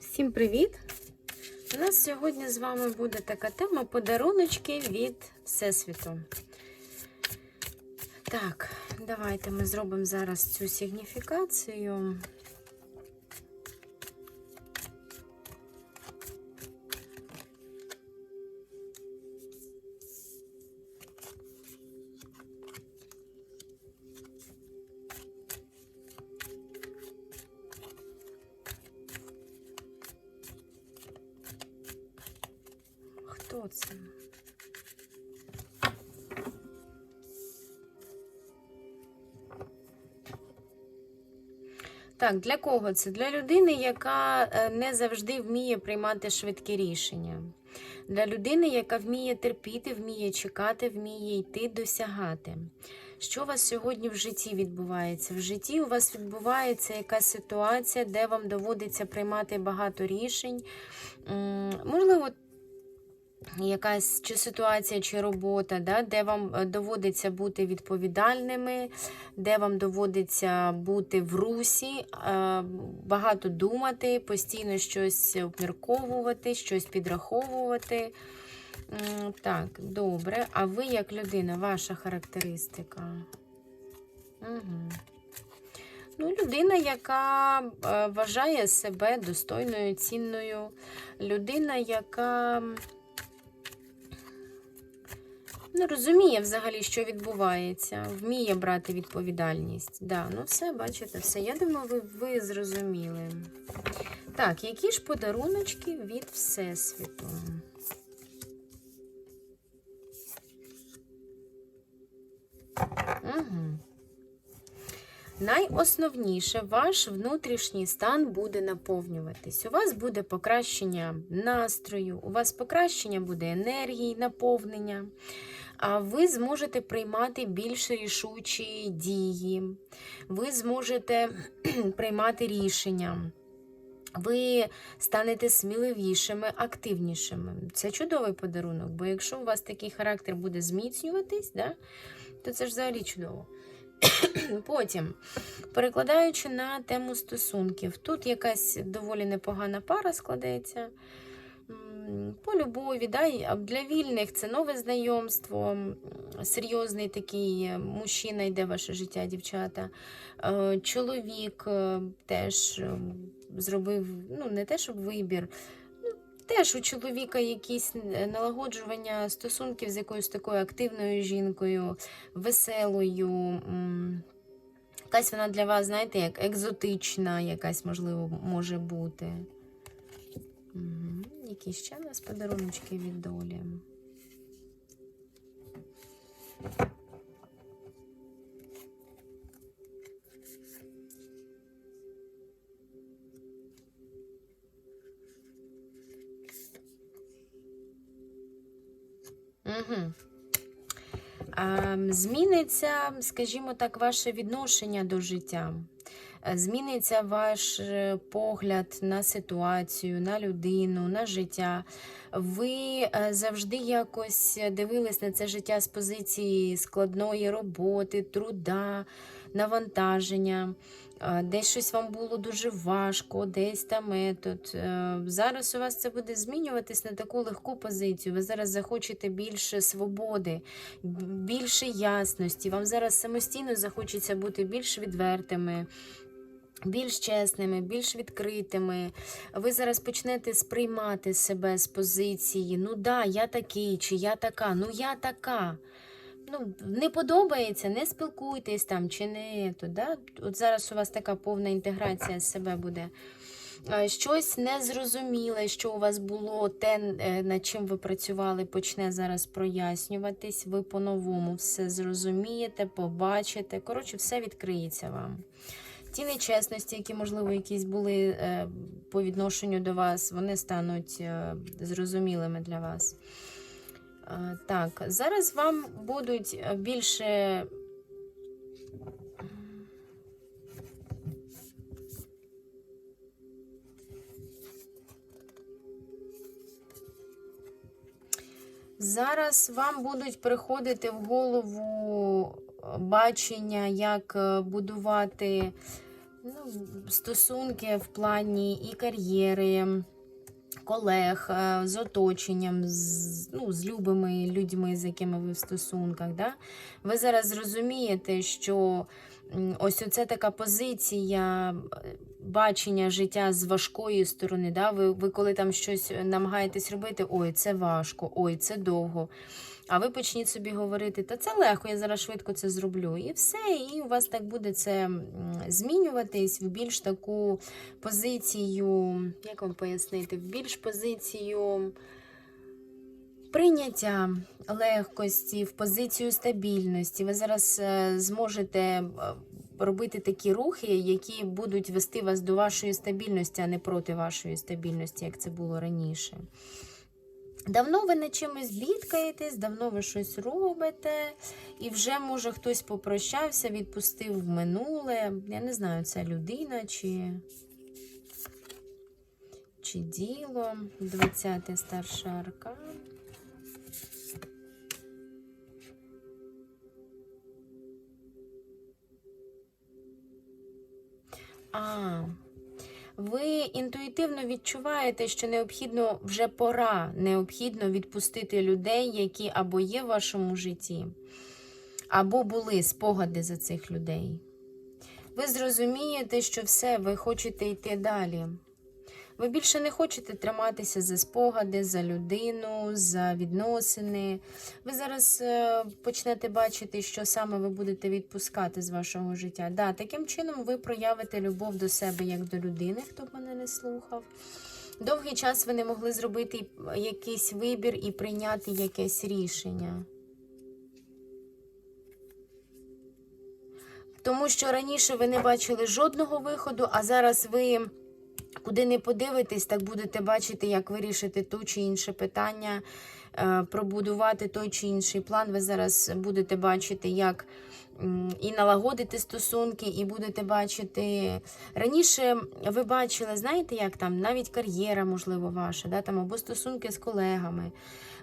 Всім привіт! У нас сьогодні з вами буде така тема подаруночки від Всесвіту. Так, давайте ми зробимо зараз цю сигніфікацію. Так, для кого це? Для людини, яка е, не завжди вміє приймати швидкі рішення. Для людини, яка вміє терпіти, вміє чекати, вміє йти, досягати. Що у вас сьогодні в житті відбувається? В житті у вас відбувається якась ситуація, де вам доводиться приймати багато рішень. Можливо, якась чи ситуація, чи робота, да, де вам е, доводиться бути відповідальними, де вам доводиться бути в русі, е, багато думати, постійно щось обмірковувати, щось підраховувати. Так, добре. А ви як людина, ваша характеристика? Угу. Ну, людина, яка е, вважає себе достойною, цінною, людина, яка не розуміє взагалі, що відбувається, вміє брати відповідальність. Да, ну все, бачите, все. Я думаю, ви, ви зрозуміли. Так, які ж подаруночки від Всесвіту? Угу. Найосновніше, ваш внутрішній стан буде наповнюватись. У вас буде покращення настрою, у вас покращення буде енергії, наповнення. Ви зможете приймати більш рішучі дії, ви зможете приймати рішення. Ви станете сміливішими, активнішими. Це чудовий подарунок, бо якщо у вас такий характер буде зміцнюватись, да, то це ж взагалі чудово. Потім, перекладаючи на тему стосунків, тут якась доволі непогана пара складеться. По любові, да, для вільних це нове знайомство, серйозний такий е, мужчина йде ваше життя, дівчата. Е, Чоловік е, теж зробив, ну, не те, щоб вибір. ну, Теж у чоловіка якісь налагоджування стосунків з якоюсь такою активною жінкою, веселою. Якась вона для вас, знаєте, як екзотична, якась, можливо, може бути. Які ще у нас подаруночки від долі? Угу. Зміниться, скажімо так, ваше відношення до життя. Е, Зміниться ваш е, погляд на ситуацію, на людину, на життя. Ви е, завжди якось дивились на це життя з позиції складної роботи, труда, навантаження. Десь щось вам було дуже важко, десь там метод. Зараз у вас це буде змінюватись на таку легку позицію. Ви зараз захочете більше свободи, більше ясності. Вам зараз самостійно захочеться бути більш відвертими. Більш чесними, більш відкритими. Ви зараз почнете сприймати себе з позиції: ну да, я такий, чи я така, ну я така. Ну, не подобається, не спілкуйтесь там, чи не то, да? От зараз у вас така повна інтеграція з себе буде. Щось незрозуміле, що у вас було, те, е, над чим ви працювали, почне зараз прояснюватись. Ви по-новому все зрозумієте, побачите. Коротше, все відкриється вам. Ті нечесності, які, можливо, якісь були е, по відношенню до вас, вони стануть е, зрозумілими для вас. Е, так, зараз вам будуть більше. Зараз вам будуть приходити в голову бачення, як будувати стосунки в плані і кар'єри, колег, е, з оточенням, з, ну, з любими людьми, з якими ви в стосунках. Да? Ви зараз зрозумієте, що ось оце така позиція е, бачення життя з важкої сторони. Да? Ви, ви коли там щось намагаєтесь робити, ой, це важко, ой, це довго. А ви почніть собі говорити, та це легко, я зараз швидко це зроблю. І все, і у вас так буде це змінюватись в більш таку позицію, як вам пояснити, в більш позицію прийняття легкості, в позицію стабільності. Ви зараз е, зможете е, робити такі рухи, які будуть вести вас до вашої стабільності, а не проти вашої стабільності, як це було раніше. Давно ви над чимось бідкаєтесь, давно ви щось робите, і вже, може, хтось попрощався, відпустив в минуле. Я не знаю, це людина чи, чи діло. 20 старший аркан. А, ви інтуїтивно відчуваєте, що необхідно вже пора, необхідно відпустити людей, які або є в вашому житті, або були спогади за цих людей. Ви зрозумієте, що все, ви хочете йти далі. Ви більше не хочете триматися за спогади, за людину, за відносини. Ви зараз е, почнете бачити, що саме ви будете відпускати з вашого життя. Да, таким чином ви проявите любов до себе як до людини, хто б мене не слухав. Довгий час ви не могли зробити якийсь вибір і прийняти якесь рішення. Тому що раніше ви не бачили жодного виходу, а зараз ви куди не подивитесь, так будете бачити, як вирішити то чи інше питання, е, пробудувати той чи інший план. Ви зараз будете бачити, як і налагодити стосунки, і будете бачити. Раніше ви бачили, знаєте, як там навіть кар'єра, можливо, ваша, да, там, або стосунки з колегами.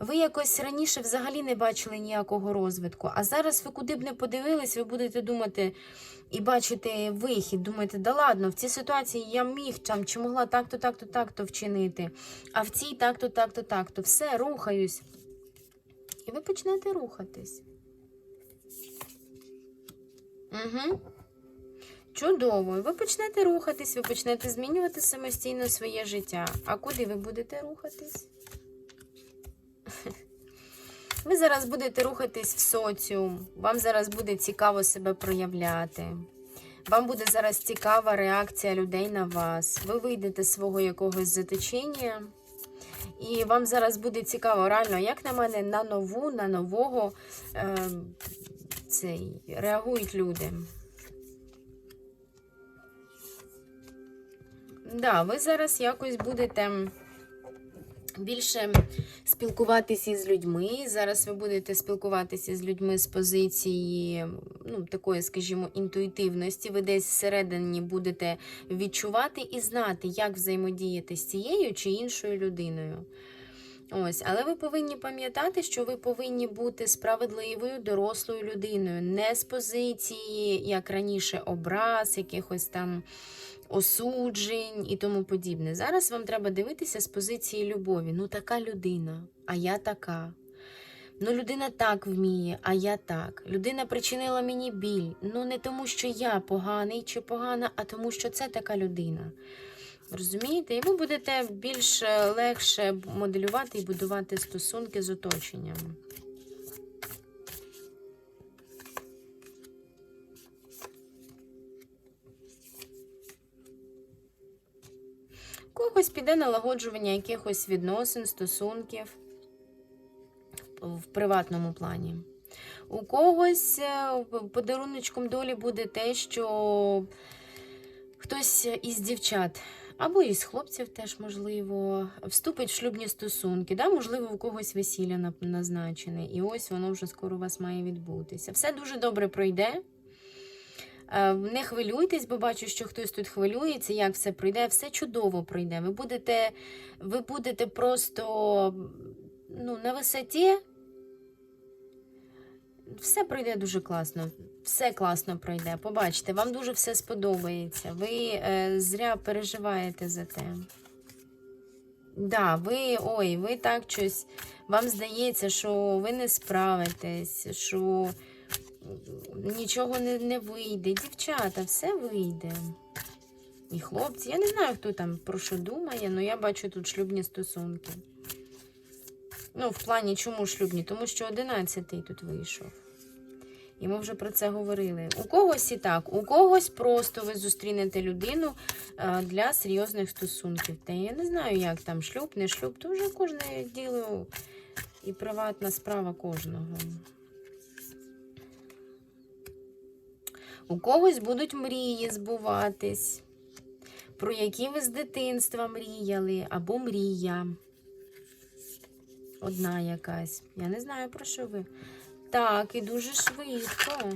Ви якось раніше взагалі не бачили ніякого розвитку, а зараз ви куди б не подивились, ви будете думати і бачите вихід. Думаєте, да ладно, в цій ситуації я міг там, чи могла так-то, так-то, так-то вчинити, а в цій так-то, так-то, так-то. Все, рухаюсь. І ви почнете рухатись. Угу. Чудово. Ви почнете рухатись, ви почнете змінювати самостійно своє життя. А куди ви будете рухатись? Ви зараз будете рухатись в соціум, вам зараз буде цікаво себе проявляти. Вам буде зараз цікава реакція людей на вас. Ви вийдете з свого якогось заточення, і вам зараз буде цікаво, реально, як на мене, на нову, на нового е, цей, реагують люди. Да, ви зараз якось будете більше спілкуватися із людьми. Зараз ви будете спілкуватися з людьми з позиції, ну, такої, скажімо, інтуїтивності. Ви десь всередині будете відчувати і знати, як взаємодіяти з цією чи іншою людиною. Ось, але ви повинні пам'ятати, що ви повинні бути справедливою, дорослою людиною, не з позиції, як раніше, образ, якихось там осуджень і тому подібне. Зараз вам треба дивитися з позиції любові. Ну, така людина, а я така. Ну, людина так вміє, а я так. Людина причинила мені біль. Ну, не тому, що я поганий чи погана, а тому, що це така людина. Розумієте? І ви будете більш е, легше моделювати і будувати стосунки з оточенням. Когось піде налагоджування якихось відносин, стосунків в приватному плані. У когось е, подаруночком долі буде те, що хтось із дівчат, або із хлопців теж, можливо, вступить в шлюбні стосунки. Да? Можливо, у когось весілля назначене. І ось воно вже скоро у вас має відбутися. Все дуже добре пройде. Е, Не хвилюйтесь, бо бачу, що хтось тут хвилюється, як все пройде, все чудово пройде. Ви будете, ви будете просто ну, на висоті. Все пройде дуже класно. Все класно пройде. Побачите, вам дуже все сподобається. Ви е, зря переживаєте за те. Да, ви, ой, ви так щось. Вам здається, що ви не справитесь, що нічого не, не вийде. Дівчата, все вийде. І хлопці, я не знаю, хто там про що думає, але я бачу тут шлюбні стосунки. Ну, в плані, чому шлюбні? Тому що одинадцятий тут вийшов. І ми вже про це говорили. У когось і так, у когось просто ви зустрінете людину е, для серйозних стосунків. Та я не знаю, як там шлюб, не шлюб, то вже кожне діло і приватна справа кожного. У когось будуть мрії збуватись, про які ви з дитинства мріяли, або мрія. Одна якась. Я не знаю, про що ви. Так, і дуже швидко.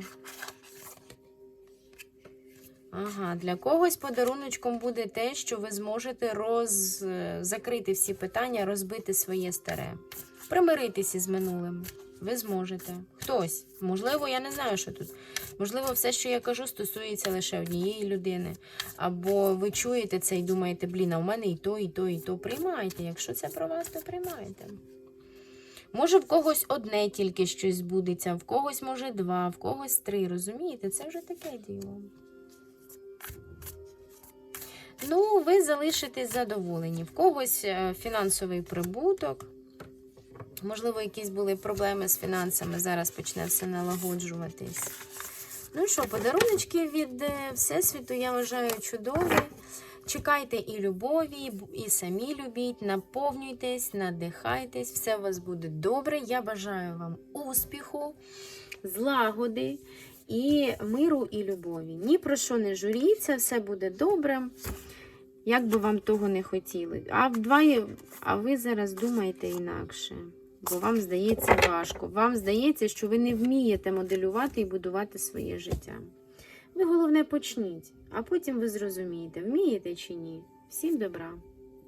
Ага, для когось подаруночком буде те, що ви зможете роз... закрити всі питання, розбити своє старе. Примиритися з минулим. Ви зможете. Хтось. Можливо, я не знаю, що тут. Можливо, все, що я кажу, стосується лише однієї людини. Або ви чуєте це і думаєте, блін, а у мене і то, і то, і то. Приймайте. Якщо це про вас, то приймайте. Може, в когось одне тільки щось збудеться, в когось, може, два, в когось три. Розумієте? Це вже таке діло. Ну, ви залишитесь задоволені. В когось е, фінансовий прибуток. Можливо, якісь були проблеми з фінансами. Зараз почне все налагоджуватись. Ну що, подаруночки від е, Всесвіту, я вважаю, чудові. Чекайте і любові, і самі любіть, наповнюйтесь, надихайтесь, все у вас буде добре. Я бажаю вам успіху, злагоди і миру і любові. Ні про що не журіться, все буде добре. Як би вам того не хотіли. А вдвоє, а ви зараз думаєте інакше. Бо вам здається важко. Вам здається, що ви не вмієте моделювати і будувати своє життя. Ви головне почніть, а потім ви зрозумієте, вмієте чи ні. Всім добра!